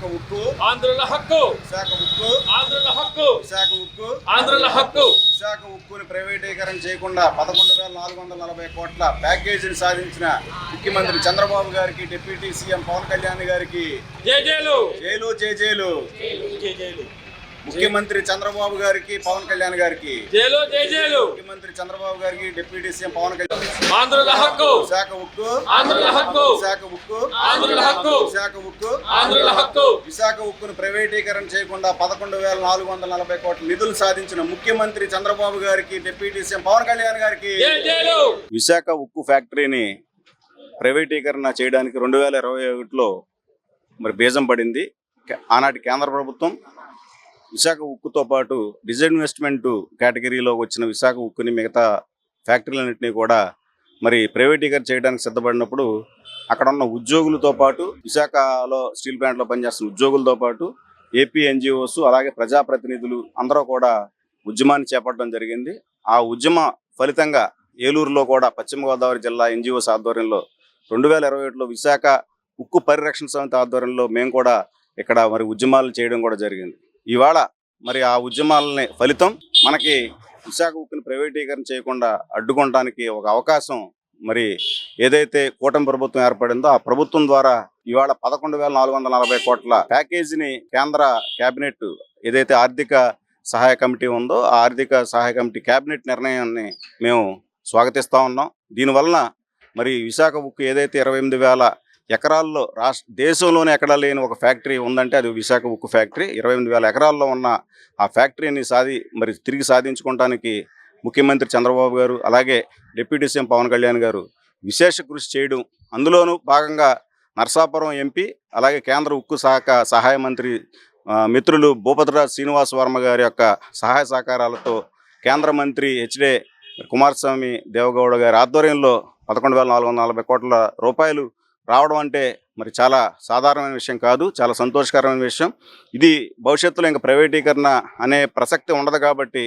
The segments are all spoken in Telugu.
ఉక్కు. ఆంధ్రుల హక్కు. విశాఖ ఉక్కు. ఆంధ్రుల హక్కు. విశాఖ ఉక్కు. ఆంధ్రుల హక్కు. విశాఖ ఉక్కుని ప్రైవేటీకరణ చేయకుండా పదకొండు వేల నాలుగు వందల నలభై కోట్ల ప్యాకేజీని సాధించిన ముఖ్యమంత్రి చంద్రబాబు గారికి డిప్యూటీ సీఎం పవన్ కళ్యాణ్ గారికి జేజేలు జైలు. జేజేలు ముఖ్యమంత్రి చంద్రబాబు గారికి పవన్ కళ్యాణ్ గారికి. ముఖ్యమంత్రి చంద్రబాబు గారికి డిప్యూటీ సీఎం పవన్ కళ్యాణ్ ఉక్కు. విశాఖ ఉక్కు. ఉక్కు. ఉక్కును ప్రైవేటీకరణ చేయకుండా పదకొండు వేల నాలుగు వందల నలభై కోట్ల నిధులు సాధించిన ముఖ్యమంత్రి చంద్రబాబు గారికి డిప్యూటీ సీఎం పవన్ కళ్యాణ్ గారికి. విశాఖ ఉక్కు ఫ్యాక్టరీని ప్రైవేటీకరణ చేయడానికి రెండు వేల ఇరవై ఒకటిలో మరి బీజం పడింది. ఆనాటి కేంద్ర ప్రభుత్వం విశాఖ ఉక్కుతో పాటు డిజైన్వెస్ట్మెంట్ కేటగిరీలో వచ్చిన విశాఖ ఉక్కుని మిగతా ఫ్యాక్టరీలన్నింటినీ కూడా మరి ప్రైవేటీకరణ చేయడానికి సిద్ధపడినప్పుడు అక్కడ ఉన్న ఉద్యోగులతో పాటు విశాఖలో స్టీల్ ప్లాంట్లో పనిచేస్తున్న ఉద్యోగులతో పాటు ఏపీ ఎన్జిఓస్ అలాగే ప్రజాప్రతినిధులు అందరూ కూడా ఉద్యమాన్ని చేపట్టడం జరిగింది. ఆ ఉద్యమ ఫలితంగా ఏలూరులో కూడా పశ్చిమ గోదావరి జిల్లా ఎన్జిఓస్ ఆధ్వర్యంలో రెండు వేల ఇరవై ఒకటిలో విశాఖ ఉక్కు పరిరక్షణ సమితి ఆధ్వర్యంలో మేము కూడా ఇక్కడ మరి ఉద్యమాలు చేయడం కూడా జరిగింది. ఇవాళ మరి ఆ ఉద్యమాలని ఫలితం మనకి విశాఖ ఉక్కుని ప్రైవేటీకరణ చేయకుండా అడ్డుకోవడానికి ఒక అవకాశం మరి ఏదైతే కూటమి ప్రభుత్వం ఏర్పడిందో ఆ ప్రభుత్వం ద్వారా ఇవాళ పదకొండు వేల నాలుగు వందల నలభై కోట్ల ప్యాకేజీని కేంద్ర కేబినెట్ ఏదైతే ఆర్థిక సహాయ కమిటీ ఉందో ఆ ఆర్థిక సహాయ కమిటీ కేబినెట్ నిర్ణయాన్ని మేము స్వాగతిస్తా ఉన్నాం. దీనివలన మరి విశాఖ ఉక్కు ఏదైతే ఇరవై ఎనిమిది వేల ఎకరాల్లో రాష్ట్ర దేశంలోనే ఎక్కడా లేని ఒక ఫ్యాక్టరీ ఉందంటే అది విశాఖ ఉక్కు ఫ్యాక్టరీ. ఇరవై ఎనిమిది వేల ఎకరాల్లో ఉన్న ఆ ఫ్యాక్టరీని సాధి మరి తిరిగి సాధించుకోవడానికి ముఖ్యమంత్రి చంద్రబాబు గారు అలాగే డిప్యూటీ సీఎం పవన్ కళ్యాణ్ గారు విశేష కృషి చేయడం అందులోనూ భాగంగా నర్సాపురం ఎంపీ అలాగే కేంద్ర ఉక్కు శాఖ సహాయ మంత్రి మిత్రులు భూపతిరాజ్ శ్రీనివాస్ వర్మ గారి యొక్క సహాయ సహకారాలతో కేంద్ర మంత్రి హెచ్డే కుమారస్వామి దేవగౌడ గారి ఆధ్వర్యంలో పదకొండు వేల నాలుగు వందల నలభై కోట్ల రూపాయలు రావడం అంటే మరి చాలా సాధారణమైన విషయం కాదు చాలా సంతోషకరమైన విషయం. ఇది భవిష్యత్తులో ఇంకా ప్రైవేటీకరణ అనే ప్రసక్తి ఉండదు కాబట్టి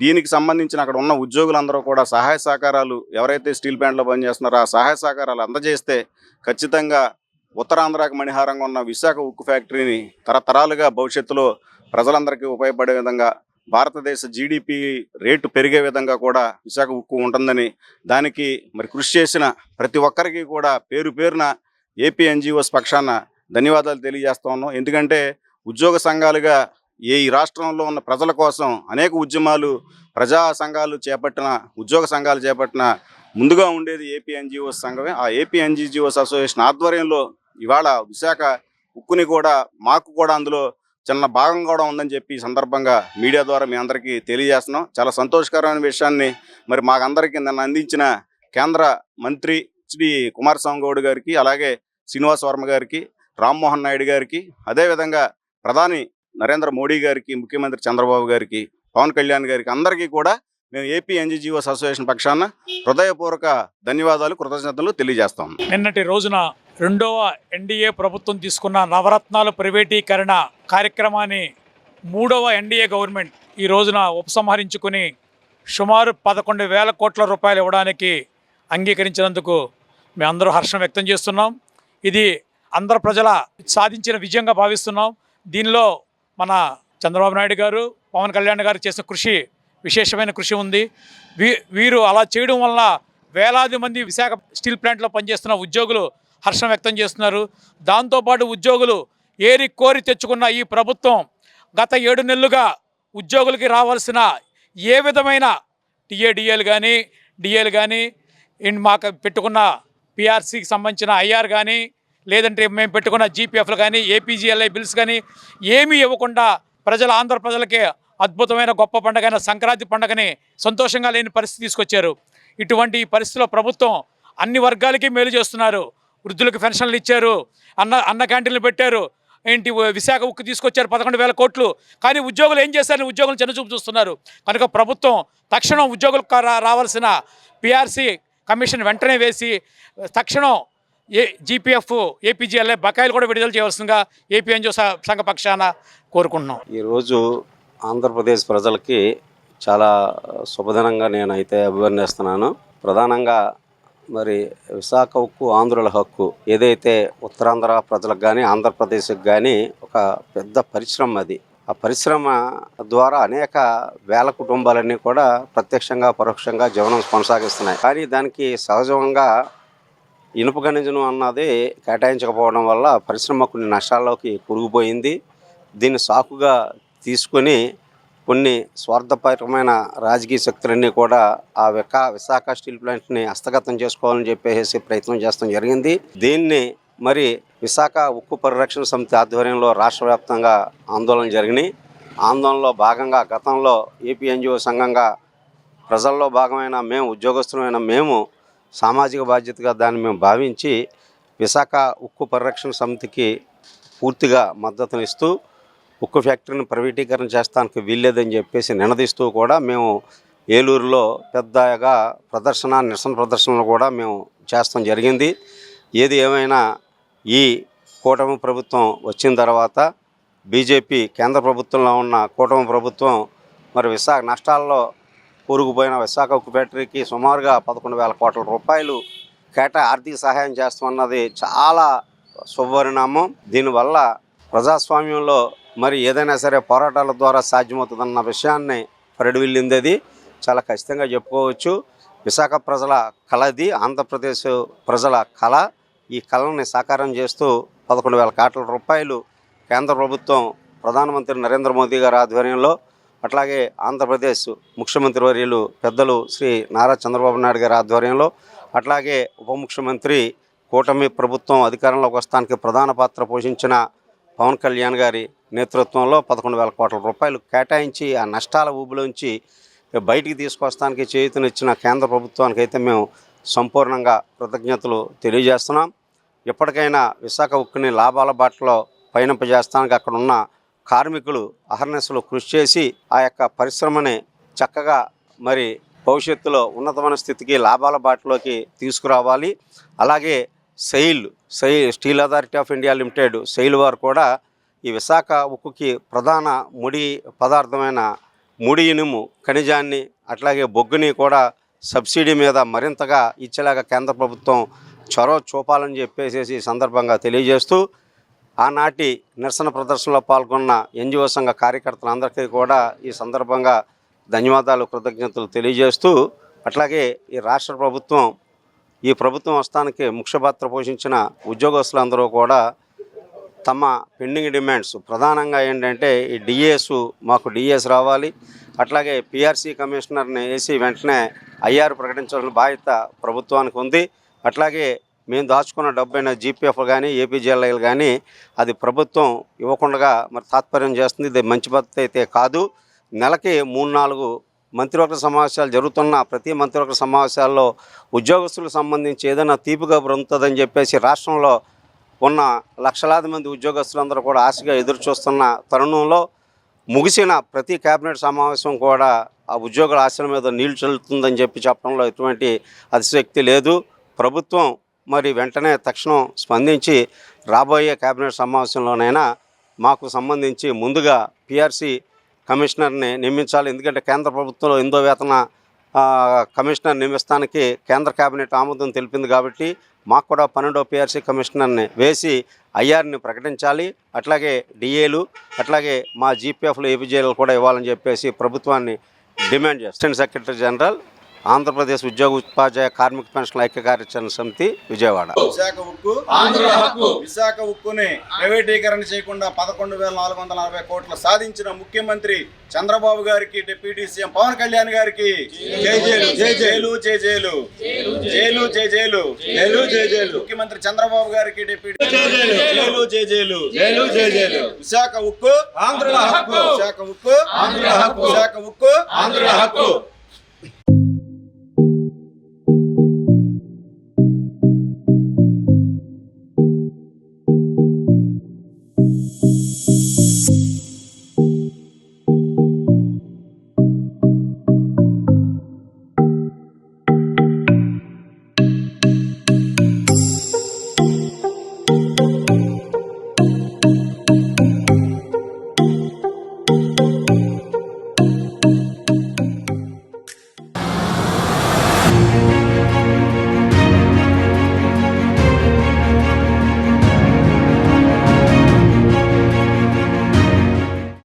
దీనికి సంబంధించిన అక్కడ ఉన్న ఉద్యోగులందరూ కూడా సహాయ సహకారాలు ఎవరైతే స్టీల్ ప్లాంట్లో పనిచేస్తున్నారో ఆ సహాయ సహకారాలు అందజేస్తే ఖచ్చితంగా ఉత్తరాంధ్రాకి మణిహారంగా ఉన్న విశాఖ ఉక్కు ఫ్యాక్టరీని తరతరాలుగా భవిష్యత్తులో ప్రజలందరికీ ఉపయోగపడే విధంగా భారతదేశ జీడిపి రేటు పెరిగే విధంగా కూడా విశాఖ ఉక్కు ఉంటుందని దానికి మరి కృషి చేసిన ప్రతి ఒక్కరికి కూడా పేరు పేరున ఏపీ ఎన్జిఓస్ పక్షాన ధన్యవాదాలు తెలియజేస్తా ఉన్నాం. ఎందుకంటే ఉద్యోగ సంఘాలుగా ఏ ఈ రాష్ట్రంలో ఉన్న ప్రజల కోసం అనేక ఉద్యమాలు ప్రజా సంఘాలు చేపట్టిన ఉద్యోగ సంఘాలు చేపట్టిన ముందుగా ఉండేది ఏపీ ఎన్జిఓస్ సంఘమే. ఆ ఏపీ ఎన్జిఓస్ అసోసియేషన్ ఆధ్వర్యంలో ఇవాళ విశాఖ ఉక్కుని కూడా మాకు కూడా అందులో చిన్న భాగం కూడా ఉందని చెప్పి ఈ సందర్భంగా మీడియా ద్వారా మీ అందరికీ తెలియజేస్తున్నాం. చాలా సంతోషకరమైన విషయాన్ని మరి మాకందరికీ నన్ను అందించిన కేంద్ర మంత్రి శ్రీ కుమారస్వామి గౌడ్ గారికి అలాగే శ్రీనివాస్ వర్మ గారికి రామ్మోహన్ నాయుడు గారికి అదేవిధంగా ప్రధాని నరేంద్ర మోడీ గారికి ముఖ్యమంత్రి చంద్రబాబు గారికి పవన్ కళ్యాణ్ గారికి అందరికీ కూడా మేము ఏపీ ఎన్జిజిఓస్ అసోసియేషన్ పక్షాన హృదయపూర్వక ధన్యవాదాలు కృతజ్ఞతలు తెలియజేస్తాం. నిన్నటి రోజున రెండవ ఎన్డీఏ ప్రభుత్వం తీసుకున్న నవరత్నాలు ప్రైవేటీకరణ కార్యక్రమాన్ని మూడవ ఎన్డీఏ గవర్నమెంట్ ఈ రోజున ఉపసంహరించుకుని సుమారు పదకొండు వేల కోట్ల రూపాయలు ఇవ్వడానికి అంగీకరించినందుకు మేము అందరూ హర్షం వ్యక్తం చేస్తున్నాం. ఇది అందరు ప్రజల సాధించిన విజయంగా భావిస్తున్నాం. దీనిలో మన చంద్రబాబు నాయుడు గారు పవన్ కళ్యాణ్ గారు చేసిన కృషి విశేషమైన కృషి ఉంది. వీ వీరు అలా చేయడం వల్ల వేలాది మంది విశాఖ స్టీల్ ప్లాంట్లో పనిచేస్తున్న ఉద్యోగులు హర్షం వ్యక్తం చేస్తున్నారు. దాంతోపాటు ఉద్యోగులు ఏరి కోరి తెచ్చుకున్న ఈ ప్రభుత్వం గత ఏడు నెలలుగా ఉద్యోగులకి రావాల్సిన ఏ విధమైన టీఏడిఏలు కానీ డిఏలు కానీ మాకు పెట్టుకున్న పిఆర్సీకి సంబంధించిన ఐఆర్ కానీ లేదంటే మేము పెట్టుకున్న జీపీఎఫ్లు కానీ ఏపీజీఎల్ఐ బిల్స్ కానీ ఏమీ ఇవ్వకుండా ప్రజల ఆంధ్ర ప్రజలకి అద్భుతమైన గొప్ప పండుగైన సంక్రాంతి పండుగని సంతోషంగా లేని పరిస్థితి తీసుకొచ్చారు. ఇటువంటి ఈ పరిస్థితిలో ప్రభుత్వం అన్ని వర్గాలకి మేలు చేస్తున్నారు. వృద్ధులకు పెన్షన్లు ఇచ్చారు. అన్న అన్న క్యాంటీన్లు పెట్టారు. ఏంటి విశాఖ ఉక్కు తీసుకొచ్చారు పదకొండు వేల కోట్లు. కానీ ఉద్యోగులు ఏం చేశారని ఉద్యోగులు చిన్నచూపు చూస్తున్నారు. కనుక ప్రభుత్వం తక్షణం ఉద్యోగులకు రావాల్సిన పిఆర్సీ కమిషన్ వెంటనే వేసి తక్షణం ఏ జీపీఎఫ్ ఏపీజీఎల్ఏ బకాయిలు కూడా విడుదల చేయవలసిందిగా ఏపీ సంఘ పక్షాన కోరుకుంటున్నాం. ఈరోజు ఆంధ్రప్రదేశ్ ప్రజలకి చాలా శుభదనంగా నేనైతే అభివర్ణిస్తున్నాను. ప్రధానంగా మరి విశాఖ ఉక్కు ఆంధ్రుల హక్కు ఏదైతే ఉత్తరాంధ్ర ప్రజలకు కానీ ఆంధ్రప్రదేశ్కి కానీ ఒక పెద్ద పరిశ్రమ అది. ఆ పరిశ్రమ ద్వారా అనేక వేల కుటుంబాలన్నీ కూడా ప్రత్యక్షంగా పరోక్షంగా జీవనం కొనసాగిస్తున్నాయి. కానీ దానికి సహజంగా ఇనుప ఖనిజం అన్నది కేటాయించకపోవడం వల్ల పరిశ్రమ కొన్ని నష్టాల్లోకి కురిగిపోయింది దీన్ని సాకుగా తీసుకొని కొన్ని స్వార్థపరమైన రాజకీయ శక్తులన్నీ కూడా ఆ వికా విశాఖ స్టీల్ ప్లాంట్ని హస్తగతం చేసుకోవాలని చెప్పేసి ప్రయత్నం చేస్తాం జరిగింది. దీన్ని మరి విశాఖ ఉక్కు పరిరక్షణ సమితి ఆధ్వర్యంలో రాష్ట్ర వ్యాప్తంగా ఆందోళన జరిగినాయి. ఆందోళనలో భాగంగా గతంలో ఏపీ ఎన్జిఓ సంఘంగా ప్రజల్లో భాగమైన మేము ఉద్యోగస్తులమైన మేము సామాజిక బాధ్యతగా దాన్ని మేము భావించి విశాఖ ఉక్కు పరిరక్షణ సమితికి పూర్తిగా మద్దతునిస్తూ ఉక్కు ఫ్యాక్టరీని ప్రైవేటీకరణ చేస్తానికి వీల్లేదని చెప్పేసి నినదీస్తూ కూడా మేము ఏలూరులో పెద్దగా ప్రదర్శన నిరసన ప్రదర్శనలు కూడా మేము చేస్తాం జరిగింది. ఏది ఏమైనా ఈ కూటమి ప్రభుత్వం వచ్చిన తర్వాత బీజేపీ కేంద్ర ప్రభుత్వంలో ఉన్న కూటమి ప్రభుత్వం మరి విశాఖ నష్టాల్లో కూరుకుపోయిన విశాఖ ఉక్కు ఫ్యాక్టరీకి సుమారుగా పదకొండు వేల కోట్ల రూపాయలు కేటా ఆర్థిక సహాయం చేస్తామన్నది చాలా శుభపరిణామం దీనివల్ల ప్రజాస్వామ్యంలో మరి ఏదైనా సరే పోరాటాల ద్వారా సాధ్యమవుతుందన్న విషయాన్ని పరిడివిల్లింది అది చాలా ఖచ్చితంగా చెప్పుకోవచ్చు. విశాఖ ప్రజల కళది ఆంధ్రప్రదేశ్ ప్రజల కళ ఈ కళని సాకారం చేస్తూ పదకొండు వేల కోట్ల రూపాయలు కేంద్ర ప్రభుత్వం ప్రధానమంత్రి నరేంద్ర మోదీ గారి ఆధ్వర్యంలో అట్లాగే ఆంధ్రప్రదేశ్ ముఖ్యమంత్రి వర్యులు పెద్దలు శ్రీ నారా చంద్రబాబు నాయుడు గారి ఆధ్వర్యంలో అట్లాగే ఉప ముఖ్యమంత్రి కూటమి ప్రభుత్వం అధికారంలోకి వస్తానికి ప్రధాన పాత్ర పోషించిన పవన్ కళ్యాణ్ గారి నేతృత్వంలో పదకొండు వేల కోట్ల రూపాయలు కేటాయించి ఆ నష్టాల ఊబిలోంచి బయటికి తీసుకొస్తానికి చేయూతనిచ్చిన కేంద్ర ప్రభుత్వానికి అయితే మేము సంపూర్ణంగా కృతజ్ఞతలు తెలియజేస్తున్నాం. ఎప్పటికైనా విశాఖ ఉక్కుని లాభాల బాటలో పయనింపజేస్తానికి అక్కడ ఉన్న కార్మికులు అహర్నెస్లు కృషి చేసి ఆ యొక్క పరిశ్రమని చక్కగా మరి భవిష్యత్తులో ఉన్నతమైన స్థితికి లాభాల బాటలోకి తీసుకురావాలి. అలాగే SAIL SAIL steel authority of India limited SAIL వారు కూడా ఈ విశాఖ ఉక్కుకి ప్రధాన ముడి పదార్థమైన ముడి ఇనుము ఖనిజాన్ని అట్లాగే బొగ్గుని కూడా సబ్సిడీ మీద మరింతగా ఇచ్చేలాగా కేంద్ర ప్రభుత్వం చొరవ చూపాలని చెప్పేసి ఈ సందర్భంగా తెలియజేస్తూ ఆనాటి నిరసన ప్రదర్శనలో పాల్గొన్న ఎన్జిఓ సంఘ కార్యకర్తలందరికీ కూడా ఈ సందర్భంగా ధన్యవాదాలు కృతజ్ఞతలు తెలియజేస్తూ అట్లాగే ఈ రాష్ట్ర ప్రభుత్వం ఈ ప్రభుత్వం వస్తానికి ముఖ్య పాత్ర పోషించిన ఉద్యోగస్తులందరూ కూడా తమ పెండింగ్ డిమాండ్స్. ప్రధానంగా ఏంటంటే ఈ డిఎస్ మాకు డిఎస్ రావాలి. అట్లాగే పిఆర్సీ కమిషనర్ని వేసి వెంటనే ఐఆర్ ప్రకటించాల్సిన బాధ్యత ప్రభుత్వానికి ఉంది. అట్లాగే మేము దాచుకున్న డబ్బైన జీపీఎఫ్ కానీ ఏపీజేఎల్ఐలు కానీ అది ప్రభుత్వం ఇవ్వకుండా మరి తాత్పర్యం చేస్తుంది. ఇది మంచి పద్ధతి అయితే కాదు. నెలకి మూడు నాలుగు మంత్రివర్గ సమావేశాలు జరుగుతున్న ప్రతి మంత్రివర్గ సమావేశాల్లో ఉద్యోగస్తులకు సంబంధించి ఏదైనా తీపిగా బ్రతుందని చెప్పేసి రాష్ట్రంలో ఉన్న లక్షలాది మంది ఉద్యోగస్తులందరూ కూడా ఆశగా ఎదురు చూస్తున్న తరుణంలో ముగిసిన ప్రతి కేబినెట్ సమావేశం కూడా ఆ ఉద్యోగుల ఆశల మీద నీళ్ళు చల్లుతుందని చెప్పి చెప్పడంలో ఎటువంటి అతిశక్తి లేదు. ప్రభుత్వం మరి వెంటనే తక్షణం స్పందించి రాబోయే కేబినెట్ సమావేశంలోనైనా మాకు సంబంధించి ముందుగా పిఆర్సీ కమిషనర్ని నియమించాలి. ఎందుకంటే కేంద్ర ప్రభుత్వంలో ఎందో వేతన కమిషనర్ నియమిస్తానికి కేంద్ర కేబినెట్ ఆమోదం తెలిపింది కాబట్టి మాకు కూడా పన్నెండో పిఆర్సీ కమిషనర్ని వేసి ఐఆర్ని ప్రకటించాలి. అట్లాగే డిఏలు అట్లాగే మా జీపీఎఫ్లు ఏపీజేలు కూడా ఇవ్వాలని చెప్పేసి ప్రభుత్వాన్ని డిమాండ్ చేస్తాం. అసిస్టెంట్ సెక్రటరీ జనరల్ ఆంధ్రప్రదేశ్ ఉద్యోగ ఉపాధ్యాయ కార్మిక పెన్షన్ ఐక్య కార్యాచరణ సమితి విజయవాడ. విశాఖ ఉక్కు. విశాఖ ఉక్కుని ప్రైవేటీకరణ చేయకుండా పదకొండు వేల నాలుగు వందల నలభై కోట్లు సాధించిన ముఖ్యమంత్రి చంద్రబాబు గారికి డిప్యూటీ సీఎం పవన్ కళ్యాణ్ గారికి. జై జైలు జై జైలు ముఖ్యమంత్రి చంద్రబాబు గారికి డిప్యూటీ జైలు జైలు. జైలు విశాఖ ఉక్కు. ఆంధ్రుల హక్కు. విశాఖ ఉక్కు. ఆంధ్రుల హక్కు. విశాఖ ఉక్కు. ఆంధ్రుల హక్కు.